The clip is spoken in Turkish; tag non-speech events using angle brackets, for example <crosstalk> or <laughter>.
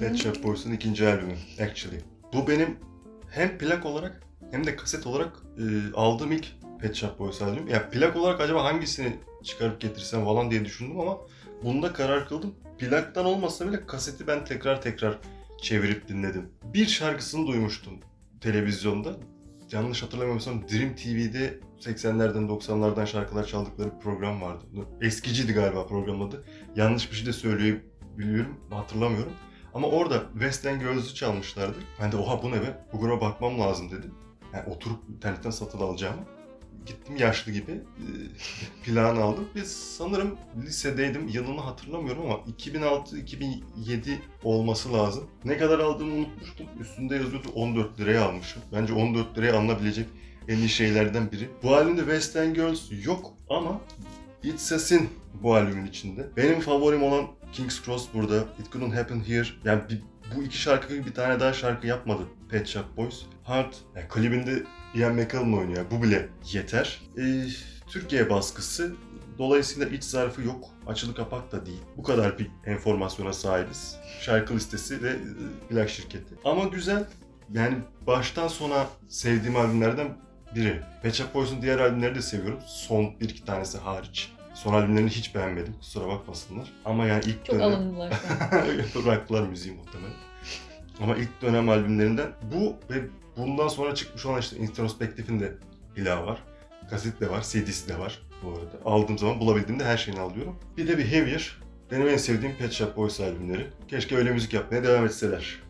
Pet Shop Boys'un ikinci albümü actually. Bu benim hem plak olarak hem de kaset olarak e, aldığım ilk Pet Shop Boys albüm. Yani plak olarak acaba hangisini çıkarıp getirsem falan diye düşündüm ama bunda karar kıldım. Plaktan olmasa bile kaseti ben tekrar tekrar çevirip dinledim. Bir şarkısını duymuştum televizyonda. Yanlış hatırlamıyorsam Dream TV'de 80'lerden 90'lardan şarkılar çaldıkları bir program vardı. Eskiciydi galiba programın adı. Yanlış bir şey de söyleyebiliyorum, hatırlamıyorum. Ama orada West End Girls'ü çalmışlardı. Ben de oha bu ne be? Bu gruba bakmam lazım dedim. Yani oturup internetten satın alacağımı. Gittim yaşlı gibi e, <laughs> plan aldım. Biz sanırım lisedeydim. Yılını hatırlamıyorum ama 2006-2007 olması lazım. Ne kadar aldığımı unutmuştum. Üstünde yazıyordu 14 liraya almışım. Bence 14 liraya alınabilecek en iyi şeylerden biri. Bu albümde West End Girls yok ama It's a Sin bu albümün içinde. Benim favorim olan King's Cross burada. It Couldn't Happen Here. Yani bir- bu iki şarkı gibi bir tane daha şarkı yapmadı Pet Shop Boys. Hard. Yani klibinde Ian McKellen oynuyor. Bu bile yeter. Ee, Türkiye baskısı. Dolayısıyla iç zarfı yok. Açılı kapak da değil. Bu kadar bir enformasyona sahibiz. Şarkı listesi ve e, plak şirketi. Ama güzel. Yani baştan sona sevdiğim albümlerden biri. Pet Shop Boys'un diğer albümleri de seviyorum. Son bir iki tanesi hariç. Son albümlerini hiç beğenmedim. Kusura bakmasınlar. Ama yani ilk Çok dönem... alındılar. <laughs> Bıraktılar müziği muhtemelen. Ama ilk dönem albümlerinden bu ve bundan sonra çıkmış olan işte Introspective'in de ilahı var. Kaset de var, CD'si de var bu arada. Aldığım zaman bulabildiğimde her şeyini alıyorum. Bir de bir Heavier. Benim en sevdiğim Pet Shop Boys albümleri. Keşke öyle müzik yapmaya devam etseler.